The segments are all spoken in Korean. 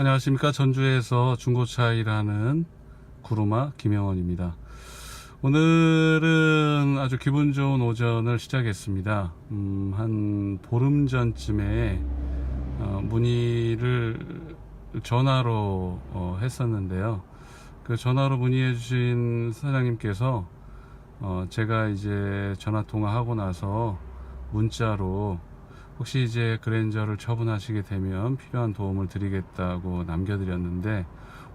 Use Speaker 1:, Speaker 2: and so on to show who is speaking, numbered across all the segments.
Speaker 1: 안녕하십니까. 전주에서 중고차 일하는 구루마 김영원입니다. 오늘은 아주 기분 좋은 오전을 시작했습니다. 음, 한 보름 전쯤에 어, 문의를 전화로 어, 했었는데요. 그 전화로 문의해 주신 사장님께서 어, 제가 이제 전화 통화하고 나서 문자로 혹시 이제 그랜저를 처분하시게 되면 필요한 도움을 드리겠다고 남겨드렸는데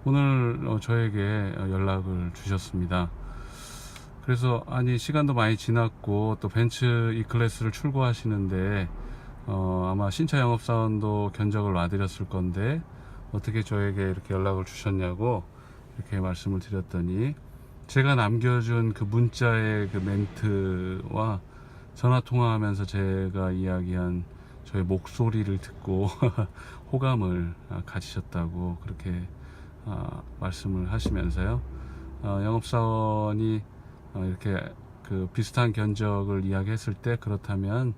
Speaker 1: 오늘 어, 저에게 연락을 주셨습니다. 그래서 아니 시간도 많이 지났고 또 벤츠 E 클래스를 출고하시는데 어, 아마 신차 영업사원도 견적을 놔드렸을 건데 어떻게 저에게 이렇게 연락을 주셨냐고 이렇게 말씀을 드렸더니 제가 남겨준 그 문자의 그 멘트와 전화 통화하면서 제가 이야기한 저의 목소리를 듣고 호감을 아, 가지셨다고 그렇게 아, 말씀을 하시면서요. 어, 영업사원이 어, 이렇게 그 비슷한 견적을 이야기했을 때 그렇다면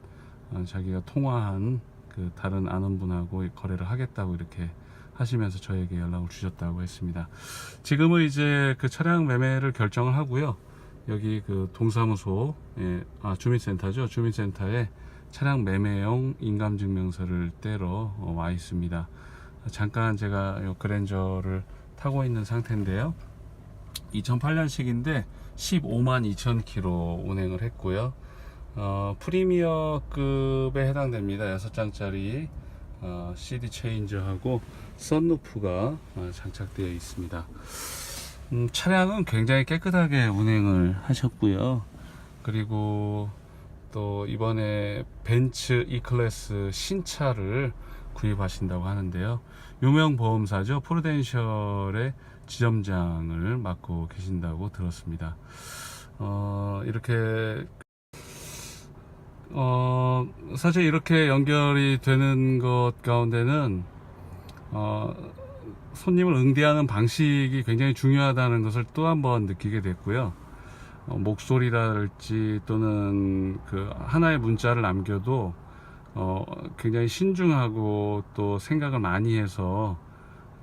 Speaker 1: 어, 자기가 통화한 그 다른 아는 분하고 거래를 하겠다고 이렇게 하시면서 저에게 연락을 주셨다고 했습니다. 지금은 이제 그 차량 매매를 결정을 하고요. 여기 그 동사무소, 예, 아, 주민센터죠. 주민센터에 차량 매매용 인감증명서를 떼러 어, 와 있습니다. 잠깐 제가 요 그랜저를 타고 있는 상태인데요. 2008년식인데 15만 2천 킬로 운행을 했고요. 어, 프리미어급에 해당됩니다. 6장짜리 어, CD 체인저하고 썬루프가 어, 장착되어 있습니다. 음, 차량은 굉장히 깨끗하게 운행을 하셨고요. 그리고 또 이번에 벤츠 E클래스 신차를 구입하신다고 하는데요. 유명 보험사죠. 프루덴셜의 지점장을 맡고 계신다고 들었습니다. 어, 이렇게 어, 사실 이렇게 연결이 되는 것 가운데는 어, 손님을 응대하는 방식이 굉장히 중요하다는 것을 또 한번 느끼게 됐고요. 어, 목소리랄지 또는 그 하나의 문자를 남겨도 어, 굉장히 신중하고 또 생각을 많이 해서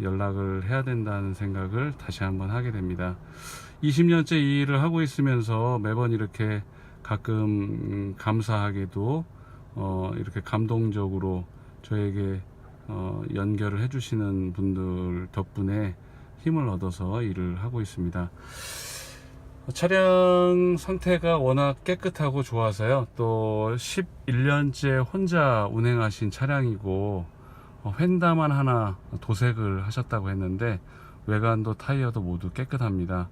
Speaker 1: 연락을 해야 된다는 생각을 다시 한번 하게 됩니다. 20년째 이 일을 하고 있으면서 매번 이렇게 가끔 음, 감사하게도 어, 이렇게 감동적으로 저에게 어, 연결을 해주시는 분들 덕분에 힘을 얻어서 일을 하고 있습니다. 차량 상태가 워낙 깨끗하고 좋아서요. 또 11년째 혼자 운행하신 차량이고 어, 휀다만 하나 도색을 하셨다고 했는데 외관도 타이어도 모두 깨끗합니다.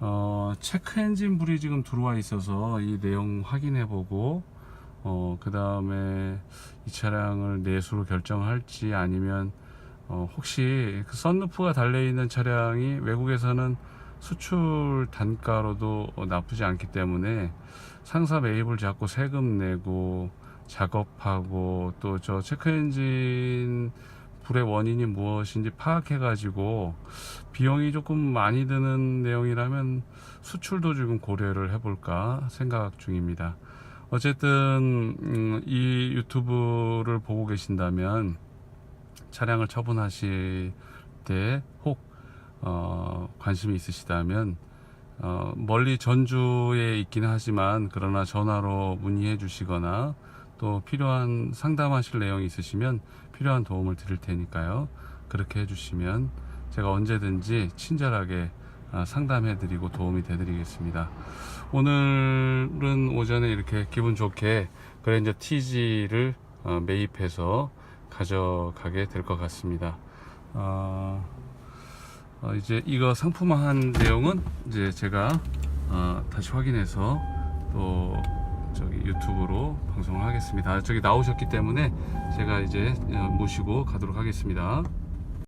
Speaker 1: 어, 체크 엔진 불이 지금 들어와 있어서 이 내용 확인해 보고 어, 그 다음에 이 차량을 내수로 결정할지 아니면 어, 혹시 그 썬루프가 달려 있는 차량이 외국에서는 수출 단가로도 어, 나쁘지 않기 때문에 상사 매입을 잡고 세금 내고 작업하고 또 저 체크 엔진 불의 원인이 무엇인지 파악해 가지고 비용이 조금 많이 드는 내용이라면 수출도 지금 고려를 해볼까 생각 중입니다. 어쨌든 음, 이 유튜브를 보고 계신다면 차량을 처분하실 때 혹 어, 관심이 있으시다면 어, 멀리 전주에 있긴 하지만 그러나 전화로 문의해 주시거나 또 필요한 상담하실 내용이 있으시면 필요한 도움을 드릴 테니까요. 그렇게 해주시면 제가 언제든지 친절하게 아, 상담해 드리고 도움이 돼 드리겠습니다. 오늘은 오전에 이렇게 기분 좋게 그랜저 TG를 어, 매입해서 가져가게 될 것 같습니다. 어, 어, 이제 이거 상품화한 내용은 이제 제가 어, 다시 확인해서 또 저기 유튜브로 방송을 하겠습니다. 저기 나오셨기 때문에 제가 이제 어, 모시고 가도록 하겠습니다.